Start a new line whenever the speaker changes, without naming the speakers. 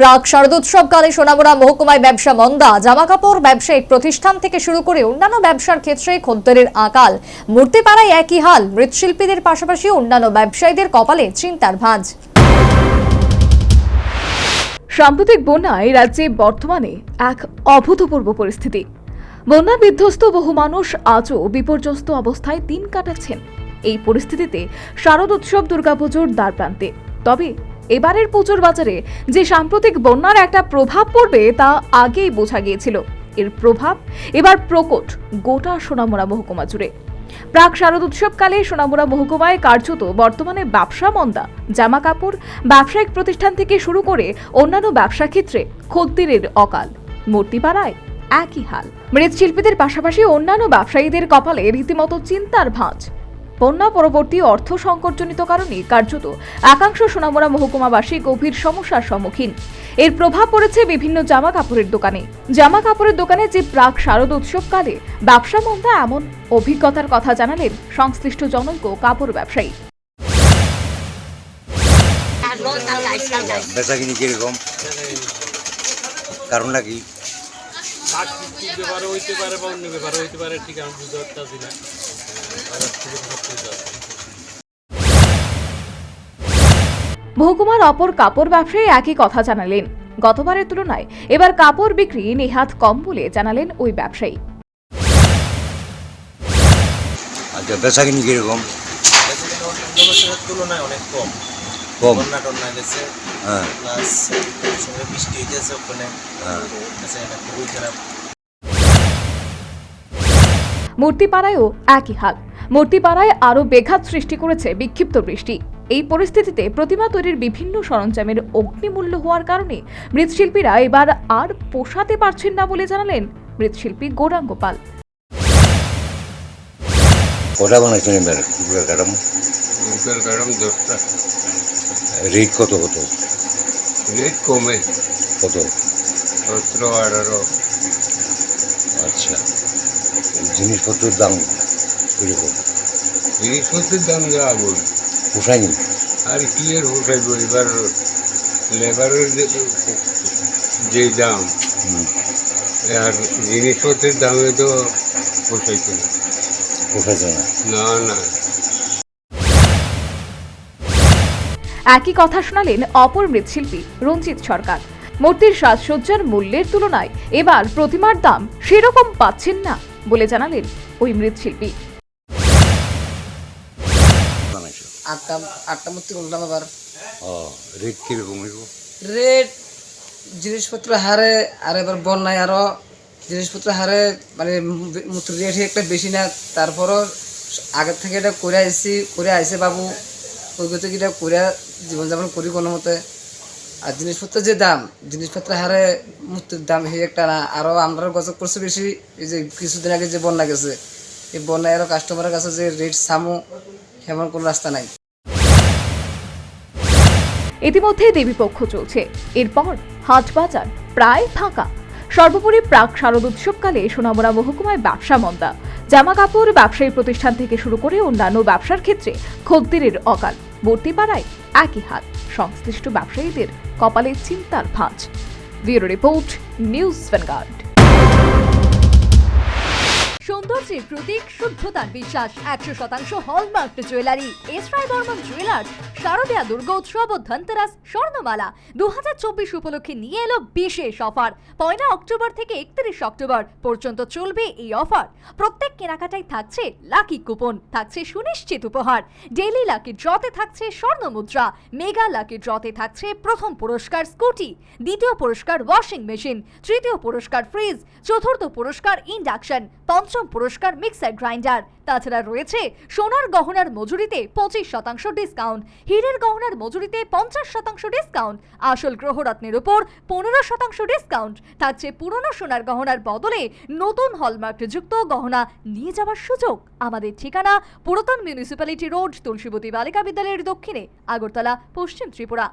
প্রাক শারদোৎসবকালে সোনামুড়া মহকুমায় ব্যবসা মন্দা, জামাকাপড় ব্যবসায়িক প্রতিষ্ঠান থেকে শুরু করে অন্যান্য ব্যবসার ক্ষেত্রে খদ্দেরের আকাল। মূর্তিপাড়ায় একই হাল, মৃৎশিল্পীদের পাশাপাশি অন্যান্য ব্যবসায়ীদের কপালে চিন্তার ভাঁজ।
সাম্প্রতিক বন্যায় রাজ্যে বর্তমানে এক অভূতপূর্ব পরিস্থিতি। বন্যা বিধ্বস্ত বহু মানুষ আজও বিপর্যস্ত অবস্থায় দিন কাটাচ্ছেন। এই পরিস্থিতিতে শারদ উৎসব দুর্গাপুজোর দ্বারপ্রান্তে তবে এবারের পুজোর বাজারে যে সাম্প্রতিক বন্যার একটা প্রভাব পড়বে তা আগেই বোঝা গিয়েছিল। এর প্রভাব এবার প্রকট গোটা সোনামুড়া মহকুমা জুড়ে। প্রাক শারদ উৎসবকালে সোনামুড়া মহকুমায় কার্যত বর্তমানে ব্যবসা মন্দা। জামা কাপড় ব্যবসায়িক প্রতিষ্ঠান থেকে শুরু করে অন্যান্য ব্যবসা ক্ষেত্রে খদ্দেরের অকাল। মূর্তিপাড়ায় একই হাল। মৃৎশিল্পীদের পাশাপাশি অন্যান্য ব্যবসায়ীদের কপালে রীতিমতো চিন্তার ভাঁজ। বন্যা পরবর্তী অর্থ সংকটজনিত কারণে কার্যত একাংশ সোনামুড়া মহকুমাবাসী গভীর সমস্যার সম্মুখীন। এর প্রভাব পড়েছে বিভিন্ন জামা কাপড়ের দোকানে। জামা কাপড়ের দোকানে যে প্রাক শারদ উৎসবকালে ব্যবসা মন্দা এমন অভিজ্ঞতার কথা জানালেন সংশ্লিষ্ট জনৈক কাপড় ব্যবসায়ী।
কীরকম? কারণটা কি
হইতে পারে বা অন্য ব্যাপারে হইতে পারে ঠিক আমি বুঝতে পারতেছি না।
মহকুমার অপর কাপড় ব্যবসায়ী একই কথা জানালেন। গতবারের তুলনায় এবার কাপড় বিক্রি নেহাত কম বলে জানালেন ওই ব্যবসায়ী।
আচ্ছা বেচা কিনি কীরকম?
তুলনায় অনেক কম।
কম
বন্যা টন্যা গেছে
হ্যাঁ।
প্লাস সঙ্গে বৃষ্টি হয়েছে ওখানে খুবই খারাপ
মূর্তিপাড়ায়ও একই হাল। মূর্তিপাড়ায় আরও বেঘাত সৃষ্টি করেছে বিক্ষিপ্ত বৃষ্টি। এই পরিস্থিতিতে প্রতিমা তৈরির বিভিন্ন সরঞ্জামের অগ্নিমূল্য হওয়ার কারণে মৃৎশিল্পীরা এবার আর পোষাতে পারছেন না বলে জানালেন মৃৎশিল্পী গৌরাঙ্গ পাল।
কটা বানাইছেন এবার কাটাম
দশটা।
রেট কত কত?
রেট কমে।
কত?
সতেরো আঠারো।
আচ্ছা। জিনিসপত্রের দাম? কীরকম
জিনিসপত্রের দাম যা বল।
পোষায়নি?
আর কি এর হোসাইব এবার লেবারের যে- দাম আর জিনিসপত্রের দামে তো পোষাইছে না
পোষাচ্ছে না?
না না।
একই কথা শোনালেন অপর মৃৎশিল্পী রঞ্জিত সরকার। মূর্তির সাজসজ্জার মূল্যের তুলনায় এবার প্রতিমার দাম সেরকম পাচ্ছেন না বলে জানালেন ওই মৃৎশিল্পী।
আটটা আটটা মূর্তি করলাম আবার
ও রেট কীরকম হইব?
রেট জিনিসপত্র হারে আর এবার বন্যায় আরও জিনিসপত্র হারে মানে মূর্তির রেট একটা বেশি না তারপরও আগের থেকে এটা করে আইসি করে আইসে বাবু ওই গতি এটা করে জীবনযাপন করি কোনো মতে। আর জিনিসপত্রের যে দাম জিনিসপত্রের হারে মূর্তির দাম সেই একটা না আরও আমরা গজব করছে বেশি এই যে কিছুদিন আগে যে বন্যা গেছে এই বন্যায় আরও কাস্টমারের কাছে যে রেট সামু এমন কোনো রাস্তা নাই।
ইতিমধ্যে দেবীপক্ষ চলছে। এরপর হাট বাজার প্রায় ফাঁকা। সর্বোপরি প্রাক শারদ উৎসবকালে সোনামুড়া মহকুমায় ব্যবসা মন্দা। জামা কাপড় ব্যবসায়ী প্রতিষ্ঠান থেকে শুরু করে অন্যান্য ব্যবসার ক্ষেত্রে খদ্দেরের অকাল। মূর্তিপাড়ায় একই হাত। সংশ্লিষ্ট ব্যবসায়ীদের কপালে চিন্তার ভাঁজ। Bureau report, news vanguard.
সৌন্দর্যের প্রতীক, শুদ্ধতার বিশ্বাস, একশো শতাংশ হলমার্ক জুয়েলারি। এসরাই বর্মন জুয়েলার্স শারদীয়া দুর্গোৎসব ও ধনতেরাস স্বর্ণমালা দুহাজার চব্বিশ উপলক্ষে নিয়ে এলো বিশেষ অফার। পয়লা অক্টোবর থেকে একত্রিশ অক্টোবর পর্যন্ত চলবে এই অফার। প্রত্যেক কেনাকাটায় থাকছে লাকি কুপন, থাকছে সুনিশ্চিত উপহার। ডেইলি লাকি ড্রতে থাকছে স্বর্ণ মুদ্রা, মেগা লাকি ড্রতে থাকছে প্রথম পুরস্কার স্কুটি, দ্বিতীয় পুরস্কার ওয়াশিং মেশিন, তৃতীয় পুরস্কার ফ্রিজ, চতুর্থ পুরস্কার ইন্ডাকশন, পঞ্চম পুরস্কার মিক্সার গ্রাইন্ডার। তাছাড়া রয়েছে সোনার গহনার মজুরিতে পঁচিশ শতাংশ ডিসকাউন্ট হীরের গহনার মজুরিতে পঞ্চাশ শতাংশ ডিসকাউন্ট আসল গ্রহরত্নের উপর পনেরো শতাংশ ডিসকাউন্ট থাকছে পুরনো সোনার গহনার বদলে নতুন হলমার্ক যুক্ত গহনা নিয়ে যাওয়ার সুযোগ। আমাদের ঠিকানা পুরাতন মিউনিসিপ্যালিটি রোড তুলসীবতী বালিকা বিদ্যালয়ের দক্ষিণে, আগরতলা, পশ্চিম ত্রিপুরা।